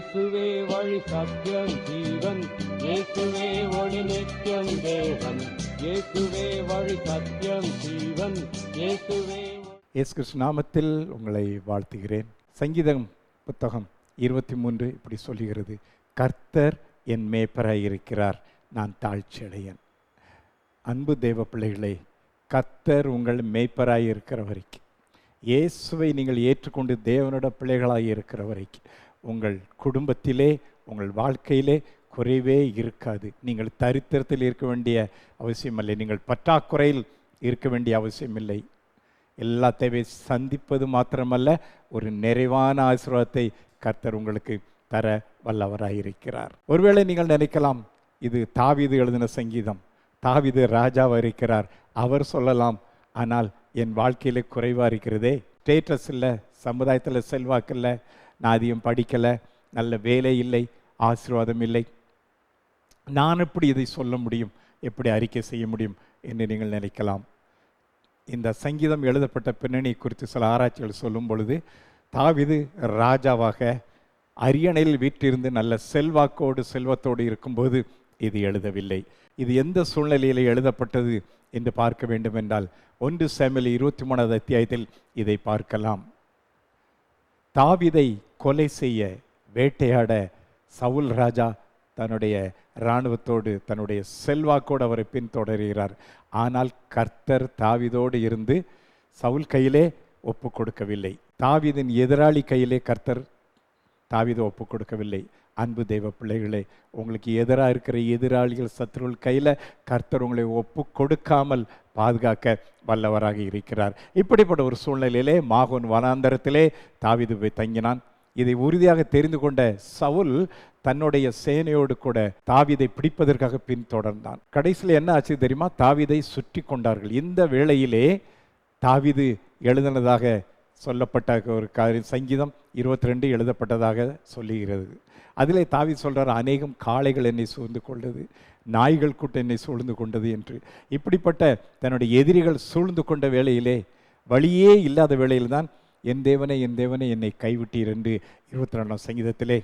இயேசுவே வழி சத்தியம் ஜீவன். இயேசுவே ஒளி நித்தியம் தேவன். இயேசுவே வழி சத்தியம் ஜீவன். இயேசுவே இயேசு கிருஷ்ண நாமத்தில் உங்களை வாழ்த்துகிறேன். சங்கீதம் புத்தகம் இருபத்தி மூன்று இப்படி சொல்லுகிறது. கர்த்தர் என் மேப்பராக இருக்கிறார் நான் தாழ்ச்சியடையன். அன்பு தேவ பிள்ளைகளே கர்த்தர் உங்கள் மேய்ப்பராக இருக்கிற வரைக்கும் இயேசுவை நீங்கள் ஏற்றுக்கொண்டு தேவனோட பிள்ளைகளாக இருக்கிற வரைக்கும் உங்கள் குடும்பத்திலே உங்கள் வாழ்க்கையிலே குறைவே இருக்காது. நீங்கள் தரித்திரத்தில் இருக்க வேண்டிய அவசியமில்லை. நீங்கள் பற்றாக்குறையில் இருக்க வேண்டிய அவசியமில்லை. எல்லா தேவை சந்திப்பது மாத்திரமல்ல ஒரு நிறைவான ஆசீர்வாதத்தை கர்த்தர் உங்களுக்கு தர வல்லவராயிருக்கிறார். ஒருவேளை நீங்கள் நினைக்கலாம் இது தாவிது எழுதின சங்கீதம். தாவீது ராஜாவாக இருக்கிறார். அவர் சொல்லலாம் ஆனால் என் வாழ்க்கையில குறைவாக இருக்கிறதே. ஸ்டேட்டஸ் இல்லை சமுதாயத்தில் செல்வாக்கு இல்லை நான் அதிகம் படிக்கலை நல்ல வேலை இல்லை ஆசீர்வாதம் இல்லை. நான் எப்படி இதை சொல்ல முடியும்? எப்படி அறிக்கை செய்ய முடியும் என்று நீங்கள் நினைக்கலாம். இந்த சங்கீதம் எழுதப்பட்ட பின்னணி குறித்து சில ஆராய்ச்சிகள் சொல்லும் பொழுது தாவிது ராஜாவாக அரியணையில் வீற்றிருந்து நல்ல செல்வாக்கோடு செல்வத்தோடு இருக்கும்போது இது எழுதவில்லை. இது எந்த சூழ்நிலையில் எழுதப்பட்டது என்று பார்க்க வேண்டும் என்றால் ஒன்று சேமில் இருபத்தி மூணாவது அத்தியாயத்தில் இதை பார்க்கலாம். தாவிதை கொலை செய்ய வேட்டையாட சவுல் ராஜா தன்னுடைய இராணுவத்தோடு தன்னுடைய செல்வாக்கோடு அவரை பின்தொடர்கிறார். ஆனால் கர்த்தர் தாவிதோடு இருந்து சவுல் கையிலே ஒப்பு கொடுக்கவில்லை. தாவிதின் எதிராளி கையிலே கர்த்தர் தாவிதை ஒப்பு கொடுக்கவில்லை. அன்பு தெய்வ பிள்ளைகளே உங்களுக்கு எதிராக இருக்கிற எதிராளிகள் சத்துருள் கையில் கர்த்தர் உங்களை ஒப்பு கொடுக்காமல் பாதுகாக்க வல்லவராக இருக்கிறார். இப்படிப்பட்ட ஒரு சூழ்நிலையிலே மாகோன் வனாந்தரத்திலே தாவிது போய் தங்கினான். இதை உறுதியாக தெரிந்து கொண்ட சவுல் தன்னுடைய சேனையோடு கூட தாவிதை பிடிப்பதற்காக பின்தொடர்ந்தான். கடைசியில் என்ன ஆச்சு தெரியுமா? தாவிதை சுற்றி கொண்டார்கள். இந்த வேளையிலே தாவிது எழுதினதாக சொல்லப்பட்ட ஒரு காரியம் சங்கீதம் இருபத்தி ரெண்டு எழுதப்பட்டதாக சொல்லுகிறது. அதிலே தாவி சொல்கிறார் அநேகம் காளைகள் என்னை சூழ்ந்து கொண்டது நாய்கள் கூட்டம் என்னை சூழ்ந்து கொண்டது என்று. இப்படிப்பட்ட தன்னுடைய எதிரிகள் சூழ்ந்து கொண்ட வேளையிலே வழியே இல்லாத வேளையில்தான் என் தேவனே என் தேவனே என்னை கைவிட்டீர் என்று இருபத்தி ரெண்டாம் சங்கீதத்திலே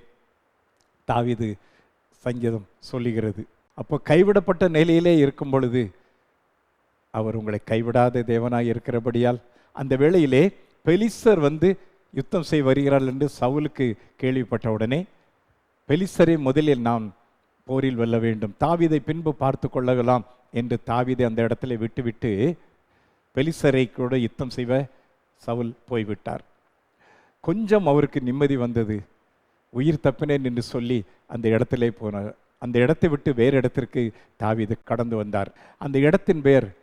தாவிது சங்கீதம் சொல்லுகிறது. அப்போ கைவிடப்பட்ட நிலையிலே இருக்கும் பொழுது அவர் உங்களை கைவிடாத தேவனாய் இருக்கிறபடியால் அந்த வேளையிலே பெலிசர் வந்து யுத்தம் செய்ய வருகிறாள் என்று சவுலுக்கு கேள்விப்பட்ட உடனே பெலிசரை முதலில் நாம் போரில் வெல்ல வேண்டும். தாவீதை பின்பு பார்த்து கொள்ளலாம் என்று தாவிதை அந்த இடத்துல விட்டுவிட்டு பெலிசரை கூட யுத்தம் செய்வ சவுல் போய்விட்டார். கொஞ்சம் அவருக்கு நிம்மதி வந்தது. உயிர் தப்பினேன் என்று சொல்லி அந்த இடத்திலே போனார். அந்த இடத்தை விட்டு வேறு இடத்திற்கு தாவிது கடந்து வந்தார். அந்த இடத்தின் பெயர்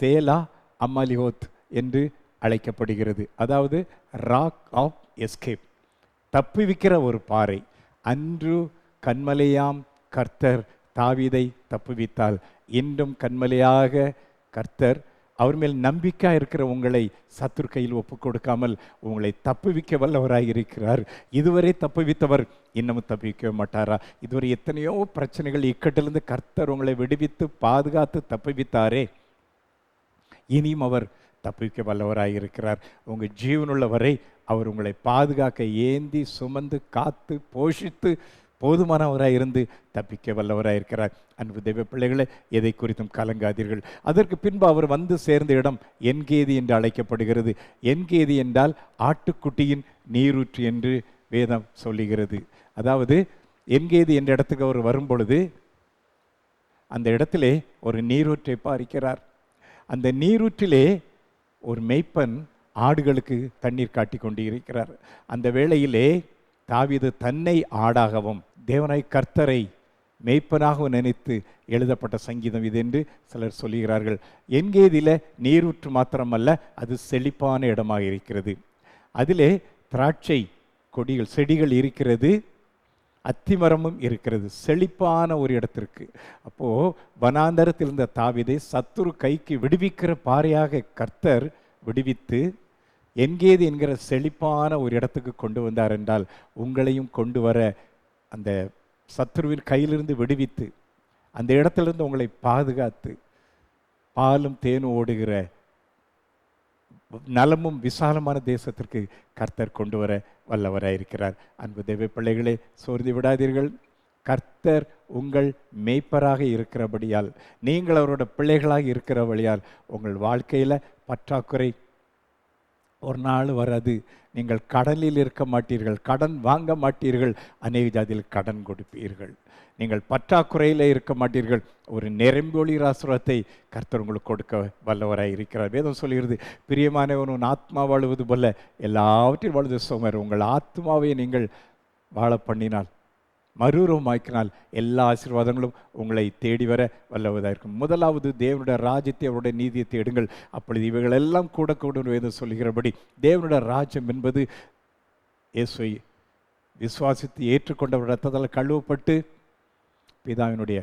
சேலா அம்மாலிஹோத் என்று அழைக்கப்படுகிறது. அதாவது ராக் ஆஃப் எஸ்கேப். தப்புவிக்கிற ஒரு பாறை. அன்று கண்மலையாம் கர்த்தர் தாவீதை தப்புவித்தால் இன்றும் கண்மலையாக கர்த்தர் அவர் மேல் நம்பிக்கை இருக்கிற உங்களை சத்துரு கையில் ஒப்பு கொடுக்காமல் உங்களை தப்புவிக்க வல்லவராக இருக்கிறார் இதுவரை தப்புவித்தவர் இன்னமும் தப்புவிக்க மாட்டாரா? இதுவரை எத்தனையோ பிரச்சனைகள் இக்கட்டிலிருந்து கர்த்தர் உங்களை விடுவித்து பாதுகாத்து தப்புவித்தாரே இனியும் அவர் தப்பிக்க வல்லவராக இருக்கிறார் உங்கள் ஜீவனுள்ள வரை அவர் உங்களை பாதுகாக்க ஏந்தி சுமந்து காத்து போஷித்து போதுமானவராக இருந்து தப்பிக்க வல்லவராக இருக்கிறார். அன்பு தெய்வ பிள்ளைகளை எதை குறித்தும் கலங்காதீர்கள். அதற்கு பின்பு அவர் வந்து சேர்ந்த இடம் என்கேதி என்று அழைக்கப்படுகிறது. என்கேதி என்றால் ஆட்டுக்குட்டியின் நீரூற்று என்று வேதம் சொல்லுகிறது. அதாவது என்கேதி என்ற இடத்துக்கு அவர் வரும் பொழுது அந்த இடத்திலே ஒரு நீரூற்றை பாரிக்கிறார். அந்த நீரூற்றிலே ஒரு மெய்ப்பன் ஆடுகளுக்கு தண்ணீர் காட்டி கொண்டு இருக்கிறார் அந்த வேளையிலே தாவீது தன்னை ஆடாகவும் தேவனாய் கர்த்தரை மெய்ப்பனாகவும் நினைத்து எழுதப்பட்ட சங்கீதம் இது என்று சிலர் சொல்லுகிறார்கள். என்கேதில நீரூற்று மாத்திரமல்ல அது செழிப்பான இடமாக இருக்கிறது. அதிலே திராட்சை கொடிகள் செடிகள் இருக்கிறது அத்திமரமும் இருக்கிறது செழிப்பான ஒரு இடத்திற்கு. அப்போ வனாந்தரத்தில் இருந்த தாவிதை சத்துரு கைக்கு விடுவிக்கிற பாறையாக கர்த்தர் விடுவித்து எங்கேது என்கிற செழிப்பான ஒரு இடத்துக்கு கொண்டு வந்தார் என்றால் உங்களையும் கொண்டு வர அந்த சத்துருவின் கையிலிருந்து விடுவித்து அந்த இடத்திலிருந்து உங்களை பாதுகாத்து பாலும் தேனும் ஓடுகிற நலமும் விசாலமான தேசத்திற்கு கர்த்தர் கொண்டு வர வல்லவராயிருக்கிறார் அன்பு தெய்வ பிள்ளைகளே சோர்ந்து விடாதீர்கள். கர்த்தர் உங்கள் மெய்ப்பராக இருக்கிறபடியால் நீங்கள் அவரோட பிள்ளைகளாக இருக்கிறபடியால் உங்கள் வாழ்க்கையில் பற்றாக்குறை ஒரு நாள் வராது. நீங்கள் கடலில் இருக்க மாட்டீர்கள் கடன் வாங்க மாட்டீர்கள் அநேக ஜாதியில் கடன் கொடுப்பீர்கள். நீங்கள் பற்றாக்குறையில் இருக்க மாட்டீர்கள் ஒரு நிரம்பொழி ஆசுரத்தை கர்த்தர் உங்களுக்கு கொடுக்க வல்லவராக இருக்கிறார். வேதம் சொல்கிறது பிரியமானவன் உன் ஆத்மா வாழுவது போல எல்லாவற்றையும் வாழுது சோமர் உங்கள் ஆத்மாவை நீங்கள் வாழ பண்ணினால் மறுரூபமாக்கினால் எல்லா ஆசீர்வாதங்களும் உங்களை தேடி வர வல்லவதாக இருக்கும். முதலாவது தேவனுடைய ராஜ்யத்தை அவருடைய நீதியை தேடுங்கள். அப்பொழுது இவைகள் எல்லாம் கூட கூட என்று சொல்கிறபடி தேவனுடைய ராஜ்யம் என்பது இயேசுவை விசுவாசித்து ஏற்றுக்கொண்டவர் ரத்தத்தால் கழுவப்பட்டு பிதாவினுடைய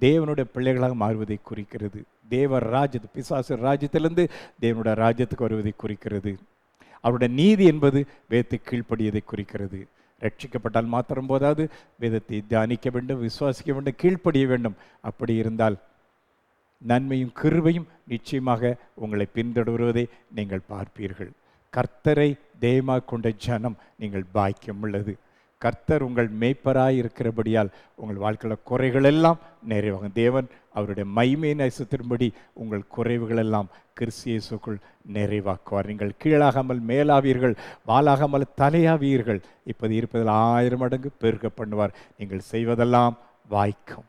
தேவனுடைய பிள்ளைகளாக மாறுவதை குறிக்கிறது. தேவ ராஜ்யத்து பிசாசு ராஜ்யத்திலிருந்து தேவனுடைய ராஜ்யத்துக்கு வருவதை குறிக்கிறது. அவருடைய நீதி என்பது வேத்து கீழ்ப்படியதை குறிக்கிறது. ரட்சிக்கப்பட்டால் மாத்திரம் போதாது. வேதத்தை தியானிக்க வேண்டும் விசுவாசிக்க வேண்டும் கீழ்ப்படிய வேண்டும். அப்படி இருந்தால் நன்மையும் கிருவையும் நிச்சயமாக உங்களை பின்தொடர்வதை நீங்கள் பார்ப்பீர்கள். கர்த்தரை தெய்வமாக கொண்ட ஜனம் நீங்கள் பாக்கியம் உள்ளது. கர்த்தர் உங்கள் மேய்ப்பராய் இருக்கிறபடியால் உங்கள் வாழ்க்கையில் குறைகள் எல்லாம் நிறைவாகும். தேவன் அவருடைய மைமை நேசத்தின்படி உங்கள் குறைவுகள் எல்லாம் கிறிஸ்தியேசுக்குள் நிறைவாக்குவார். நீங்கள் கீழாகாமல் மேலாவீர்கள் வாலாகாமல் தலையாவீர்கள். இப்போது இருப்பதில் ஆயிரம் மடங்கு பெருக்க பண்ணுவார் நீங்கள் செய்வதெல்லாம் வாய்க்கும்.